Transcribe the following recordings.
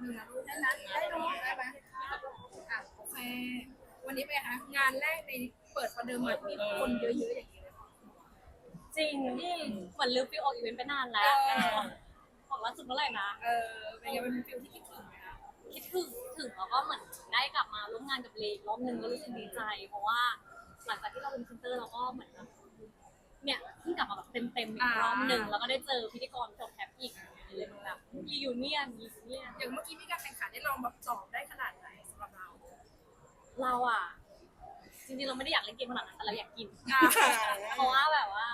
หนึ่งนะลูกได้นะได้เนอะได้ไหมอะโอเควันนี้เป็นไงคะงานแรกในเปิดประเดิมแบบมีคนเยอะๆอย่างนี้เลยจริงเหมือนลืมฟิลออกอีเวนต์ไปนานแล้วเออ ของล่าสุดเมื่อไหร่นะเออเป็นไงเป็นฟิลที่คิดถึงไหมคะคิดถึงถึงแล้วก็เหมือนได้กลับมาร่วมงานกับเลอีกรอบนึงก็รู้สึกดีใจ เพราะว่าหลังจากที่เราเป็นพรีเซนเตอร์เราก็เหมือนแบบเนี่ยเพิ่งกลับมาแบบเต็มๆอีกรอบหนึ่งแล้วก็ได้เจอพิธีกรจบแคปอีก เลยมันแบบรียูเนียนรียูเนียนอย่างเมื่อกี้มีการแข่งขันได้ลองแบบสอบได้ขนาดไหนสำหรับเราเราอะ จริงๆเราไม่ได้อยากเล่นเกมขนาดนั้นแต่เราอยากกินอะเพราะว่าแบบว่า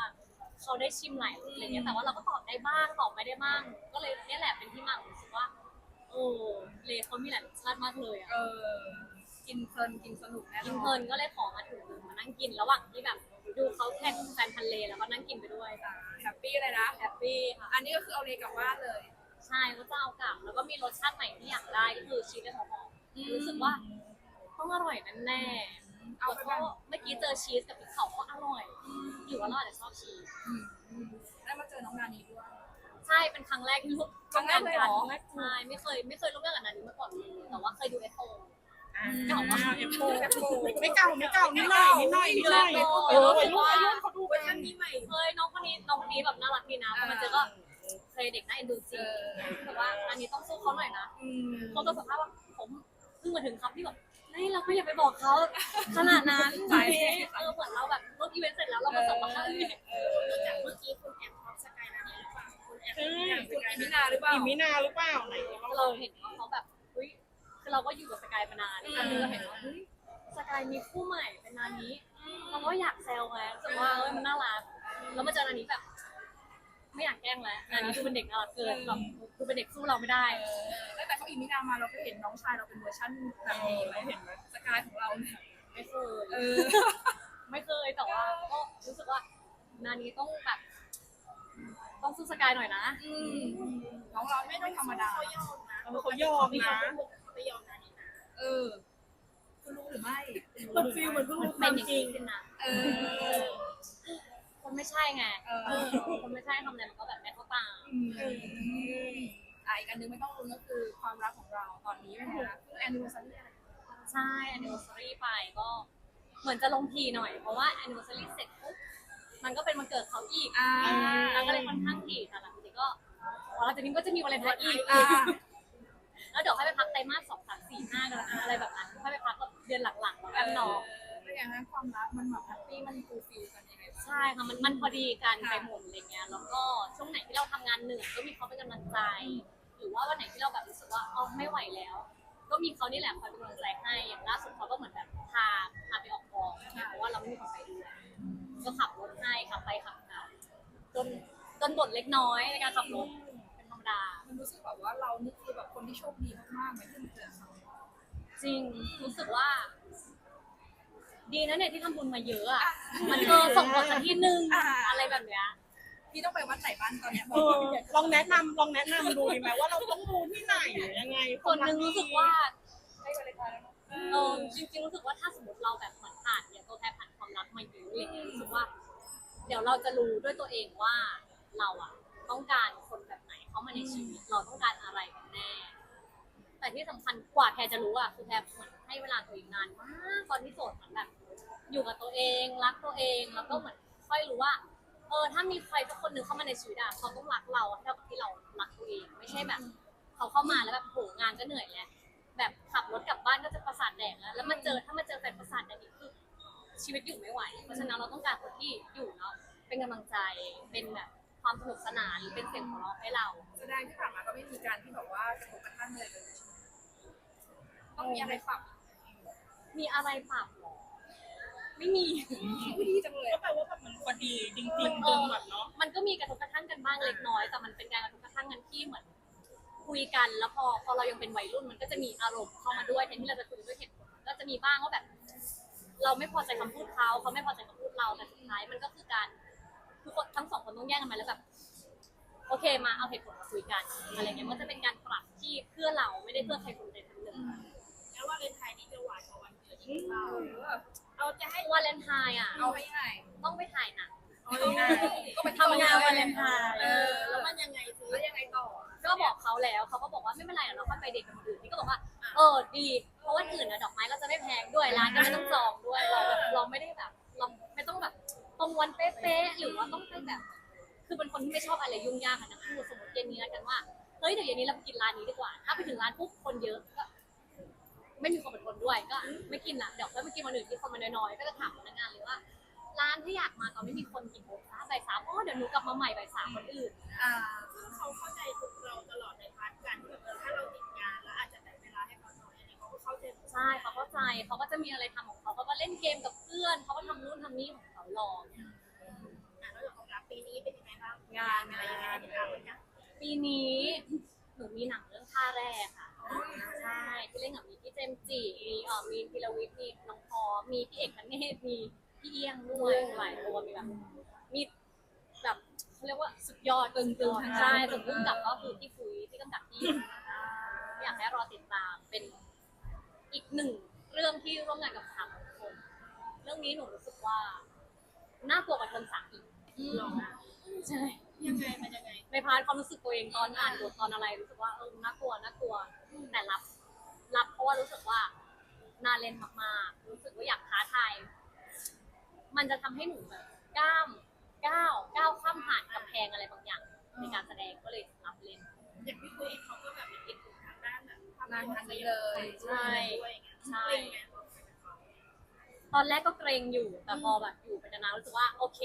เขาได้ชิมหลายรสอะไรเงี้ยแต่ว่าเราก็ตอบได้บ้างตอบไม่ได้บ้าง ก็เลยเนี่ยแหละเป็นที่มาของรู้สึกว่า โอ้เลเขามีหลายรสชาติมากเลยอะเออกินเพลินกินสนุกแน่นกินอนเพลินก็เลยขอมาถึงมานั่งกินระหว่างที่แบบ ดูเขาแข่งแฟนพันธุ์เลแล้วก็นั่งกินไปด้วยแฮปปี้เลยนะ แฮปปี้ค่ะอันนี้ก็คือเอาเลยกลับบ้านเลย ใช่ก็จะเอากลับแล้วก็มีรสชาติใหม่ที่อยากได้ก็คือชีสและหอมๆรู้สึกว่าต้องอร่อยแน่ๆเอาแล้วไปก็บ้างเมื่อกี้เจอชีสกับพริกเผาก็อร่อยหรือว่าเราอาจจะชอบชีสอืมอืมได้มาเจอน้องนานีด้วย ใช่เป็นครั้งแรกที่ร่วมครั้งแรกเลยเหรอ ใช่ไม่เคยไม่เคยร่วมงานกับนันนี้มาก่อนเลยแต่ว่าเคยดูเอฟโอ เก่าเก่ามากเอฟโฟแอปโฟไม่เก่าไม่เก่านิดหน่อยนิดหน่อยนิดหน่อยเออวัยรุ่นวัยรุ่นเขาดูเวอร์ชันนี้ใหม่เคยน้องคนนี้น้องคนนี้แบบน่ารักดีนะพอมาเจอก็เคยเด็กน่าเอ็นดูจริงแต่ว่าอันนี้ต้องสู้เขาหน่อยนะอืมเขาตัวสภาพว่าผมเพิ่งมาถึงครับที่แบบเฮ้ยเราก็อย่าไปบอกเขาขนาดนั้นเออเหมือนเราแบบรถอีเวนต์เสร็จแล้วเรามาส่งมาให้จากเมื่อกี้คุณแอบท็อปสกายนานีหรือเปล่าคุณแอบคุณแอบมินาหรือเปล่าอีมินาหรือเปล่าไหนเราเห็นว่าเขาแบบเฮ้ย คือเราก็อยู่กับสกายมานานอันนึงเราเห็นว่าเฮ้ยสกายมีคู่ใหม่เป็นนานี้เราก็อยากแซวไงรู้สึกว่าเออมันน่ารักแล้วมาเจอนานี้แบบ ไม่อยากแกล้งแล้วนานี้คือเป็นเด็กน่ารักเกินแบบคือเป็นเด็กสู้เราไม่ได้ ตั้งแต่เขาอีมินามาเราก็เห็นน้องชายเราเป็นเวอร์ชันแบบนี้ไหมเห็นไหมสกายของเราเนี่ยไม่เคย เออ ไม่เคยแต่ว่าก็รู้สึกว่า นานี้ต้องแบบต้องสู้สกายหน่อยนะ อืมน้องเราไม่ต้องธรรมดา เขายอมนะเขายอมนะ ไม่ยอมนานีนะเออคุณรู้หรือไม่มันฟีลเหมือนเพิ่งรู้คเป็วานมอย่างจรินี้งขึ้นนะเออ คนไม่ใช่ไงเออเออคนไม่ใช่ทำอะไรมันก็แบบไม่เข้าตาอืมอะอีกอันหนึงไม่ต้องรู้ก็คือความรักของเราตอนนี้เป็นไงคะคือแอนนิเวอร์ซารีอะไรใช่ anniversary ไปก็ เหมือนจะลงทีหน่อย เพราะว่า anniversary เสร็จปุ๊บมันก็เป็นวันเกิดเขาอีกอ่า แล้วก็เลยค่อนข้างทีแต่หลังจากนี้ก็พอหลังจากนี้ก็จะมีวาเลนไทน์อีก อ่า แล้วเดี๋ยวค่อยไปพักไตรมาสสองสามสี่ห้ากันละอะไรแบบนั้นค่อยไปพักก็เดือนหลังๆแล้วกันเนาะเป็นไงคะความรักมันแบบแฮปปี้มันฟูลฟิลกันยังไงบ้าง ใช่ค่ะมันมันพอดีกันไปหมดอะไรเงี้ยแล้วก็ช่วงไหนที่เราทำงานเหนื่อยก็มีเขาเป็นกำลังใจ หรือว่าวันไหนที่เราแบบรู้สึกว่าอ๋อไม่ไหวแล้ว ก็มีเขานี่แหละคอยเป็นกำลังใจให้อย่างล่าสุดเขาก็เหมือนแบบพาพาไปออกกองเพราะว่าเราไม่มีคนไปด้วยก็ขับรถให้ขับไปขับกลับจนจนบ่นเล็กน้อยในการขับรถเป็นธรรม ดา มันรู้สึกแบบว่าเรานี่คือแบบคนที่โชคดีมากๆไหมที่มาเจอเขาจริงรู้สึกว่า ดีนะเนี่ยที่ทำบุญมาเยอะอะมันเออส่งผลสักทีนึงอะไรแบบเนี้ยพี่ต้องไปวัดไหนบ้านตอนเนี้ยบเออกอลองแนะนำลองแนะนำดูดีไหมว่าเราต้องดูที่ไหนหรือยังไงส่วนหนึ่งรู้สึกว่า ให้วาเลนไทน์แล้วเนอะเออจริงๆรู้สึกว่าถ้าสมมติเราแบบเหมือนผ่านเนี่ยตัวแทนผ่านความรักมาเยอะอะไรเงี้ยรู้สึกว่า เดี๋ยวเราจะรู้ด้วยตัวเองว่าเราอะต้องการคนแบบไหน เข้ามาในชีวิตเราต้องการอะไรกันแน่ แต่ที่สำคัญกว่าแพรจะรู้อะคือแพรเหมือนให้เวลาตัวเองนานมากตอนที่โสดเหมือนแบบอยู่กับตัวเองรักตัวเองแล้วก็เหมือนค่อยรู้ว่าเออถ้ามีใครสักคนหนึ่งเข้ามาในชีวิตอะเขาต้องรักเราเท่ากับที่เรารักตัวเอง ไม่ใช่แบบ เขาเข้ามาแล้วแบบโหงานก็เหนื่อยแล้วแบบขับรถกลับบ้านก็จะประสาทแดกแล้วแล้วมาเจอถ้ามาเจอแฟนประสาทแดกอีกคือชีวิตอยู่ไม่ไหว เพราะฉะนั้นเราต้องการคนที่อยู่เนาะเป็นกำลังใจเป็นแบบ ความสนุกสนานหรือเป็นเสียงของเราะให้เรา แสดงที่ผ่านมาก็ไม่มีการที่แบบว่ากระทบกระทั่งเลยเลยใช่ไหมต้องมีอะไรปรับมีอะไรปรับหรอไม่มีไม่ดีจังเลยก็แปลว่าแบบมันพอดีจริงๆดึงแบบเนาะมันก็มีกระทบกระทั่งกันบ้างเล็กน้อย แต่มันเป็นการกระทบกระทั่งกันที่เหมือนคุยกันแล้วพอพอเรายังเป็นวัยรุ่นมันก็จะมีอารมณ์เข้ามาด้วยแทนที่เราจะคุยด้วยเหตุผลก็จะมีบ้างว่าแบบ เราไม่พอใจคำพูดเขาเขาไม่พอใจคำพูดเราแต่สุดท้ายมันก็คือการ ทุกคนทั้งสองคนต้องแยกกันมาแล้วแบบโอเคมาเอาเหตุผลมาคุยกันอะไรเงี้ยมันจะเป็นการปรับที่เพื่อเราไม่ได้เพื่อใครคนใดคนหนึ่งแล้วว่าเลนไทน์นี้จะหวานกว่าวันเกิดอีกหรือเปล่าเราจะให้วาเลนไทน์อะเอาให้ไงต้องไปถ่ายหนังเอาให้ไงก็ไปทำงานวาเลนไทน์เออแล้วมันยังไงซื้อแล้วยังไงต่อ ก็บอกเขาแล้วเขาก็บอกว่าไม่เป็นไรเป็นไรเดี๋ยวเราค่อยไปเดทกับคนอื่นนี่ก็บอกว่าเออดี เพราะว่าอื่นอะดอกไม้ก็จะไม่แพงด้วยร้านก็ไม่ต้องจองด้วยเราแบบเราไม่ได้แบบเราไม่ต้องแบบ วนเป๊ะๆหรือว่าต้องไปแบบ คือเป็นคนที่ไม่ชอบอะไรยุ่งยากอะนะคือสมมติเย็นนี้แล้วกันว่าเฮ้ยเดี๋ยวเย็นนี้เราไปกินร้านนี้ดีกว่า ถ้าไปถึงร้านปุ๊บคนเยอะก็ไม่มีคนเป็นคนด้วยก็ไม่กินละเดี๋ยวก็ไปกินวันอื่นที่คนมันน้อยๆก็จะถามพนักงานเลยว่า ร้านที่อยากมาตอนไม่มีคนกี่โมงคะบ่ายสามอ๋อเดี๋ยวหนูกลับมาใหม่บ่ายสามคนอื่นอ่าซึ่งเขาเข้าใจทุกเราตลอดในพาร์ทการที่แบบเออถ้าเราติดงานแล้วอาจจะแบ่งเวลาให้เขาหน้อยอันนี้เขาก็เข้าใจใช่เขาเข้าใจเขาก็จะมีอะไรทำของเขาเขาก็เล่นเกมกับเพื่อนเขาก็ทำนู่นทำนี่ของ เขารออะแล้วอย่างความรักปีนี้เป็นยังไงบ้างงานอะไรยังไงติดตามกันนะปีนี้หนูมีหนังเรื่องท่าแรกค่ะ ใช่ที่เล่นกับมีพี่เจมส์จีมีเอ่อมีพิรวิทย์มีน้องพอมีพี่เอกคเนศมีพี่เอี้ยงด้วยหลายตัวมีแบบมีแบบเขาเรียกว่าสุดยอดตึงตึงใช่ส่วนพุ่งกับก็คือพี่ฟุยที่กำกับที่อยากให้รอติดตามเป็นอีกหนึ่งเรื่องที่ร่วมงานกับสามคนเรื่องนี้หนูรู้สึกว่า น่ากลัวกว่าเทอมสามอีกใช่ยังไงมันยังไงในพาร์ทความรู้สึกตัวเองตอนอ่านบทตอนอะไรรู้สึกว่าเออน่ากลัวน่ากลัว แต่รับ รับเพราะว่ารู้สึกว่าน่าเล่นมากๆ รู้สึกว่าอยากท้าทายมันจะทำให้หนูแบบก้ามก้าวก้าวข้ามผ่านกำแพงอะไรบางอย่าง ในการแสดงก็เลยรับเล่นอย่างพี่คุยเขาก็แบบเป็นเอกลุ่มทางด้านแบบภางานยนตอันร์นี้เลยใช่ใช่ ตอนแรกก็เกรงอยู่ แต่พอแบบอยู่ไปนานๆรู้สึกว่าโอเค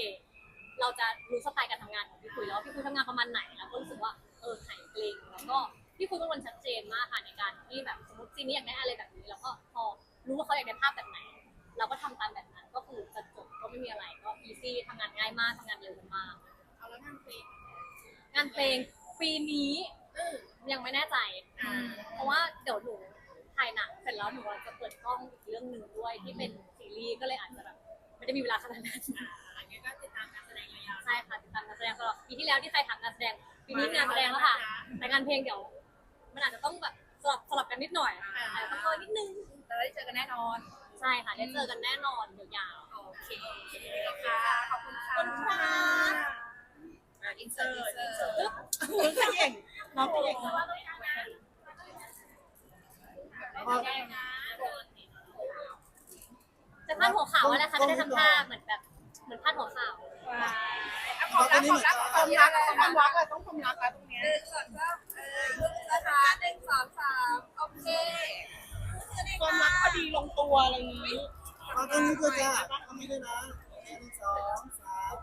เราจะรู้สไตล์การทำงานของพี่คุยแล้วว่าพี่คุยทำงานประมาณไหนแล้วก็รู้สึกว่าเออหายเกรงแล้วก็พี่คุยเป็นคนชัดเจนมากค่ะในการที่แบบสมมติซีนนี้อยากได้อะไรแบบนี้แล้วก็พอรู้ว่าเขาอยากได้ภาพแบบไหน เราก็ทำตามแบบนั้นก็คือจะจบก็ไม่มีอะไรก็อีซี่ทำงานง่ายมากทำงานเร็วมาก เอาแล้วงานเพลงงานเพลงปีนี้ยังไม่แน่ใจ อ่า เพราะว่าเดี๋ยวหนูถ่ายหนังเสร็จแล้วหนูจะเปิดกล้องอีกเรื่องหนึ่งด้วยที่เป็น ซีรีส์ก็เลยอาจจะแบบไม่ได้มีเวลาขนาดนั้นอ่าอันนี้ก็ติดตามการแสดงระยะใช่ค่ะติดตามการแสดงตลอดปีที่แล้วที่ใครทำงานแสดงปีนี้งานแสดงแล้วค่ะ แต่งานเพลงเดี๋ยว มันอาจจะต้องแบบสลับสลับกันนิดหน่อยอาจจะต้องรอนิดนึงเราได้เจอกันแน่นอน ใช่ค่ะได้เจอกันแน่นอนยาวโอเคค่ะขอบคุณค่ะๆคนค่ะอินเสิร์ตอินเสิร์ตคุณขย่งน้องขย่งจะ พาดหัวข่าวอะไรคะไม่ได้ทำท่าเหมือนแบบเหมือนพาดหัวข่าวความรักความรักความรักความรักอะต้องความรักอะตรงเนี้ยหนึ่งสองสามเออลูกนะคะหนึ่งสองสามโอเคความรักพอดีลงตัวอะไรอย่างนี้เอาตรงนี้ด้วยจ้ะตรงนี้ด้วยนะหนึ่งสองสาม